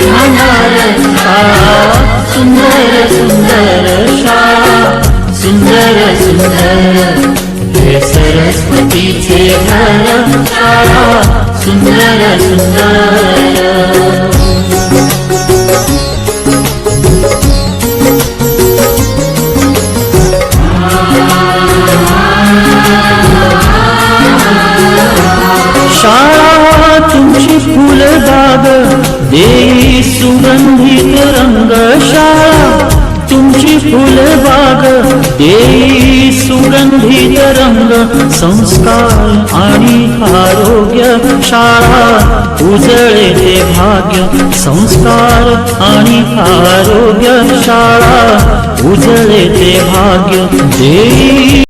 सुंदर सुंदर सुंदर सुंदर सुंदर हे सरस्वतीचे घर सुंदर सुंदर देई सुगंधित रंग शाळा तुमची फुलबाग देई. सुगंधित रंग संस्कार आणि आरोग्य शाळा उजळे ते भाग्य संस्कार आणि आरोग्य शाळा उजळे ते भाग्य देई.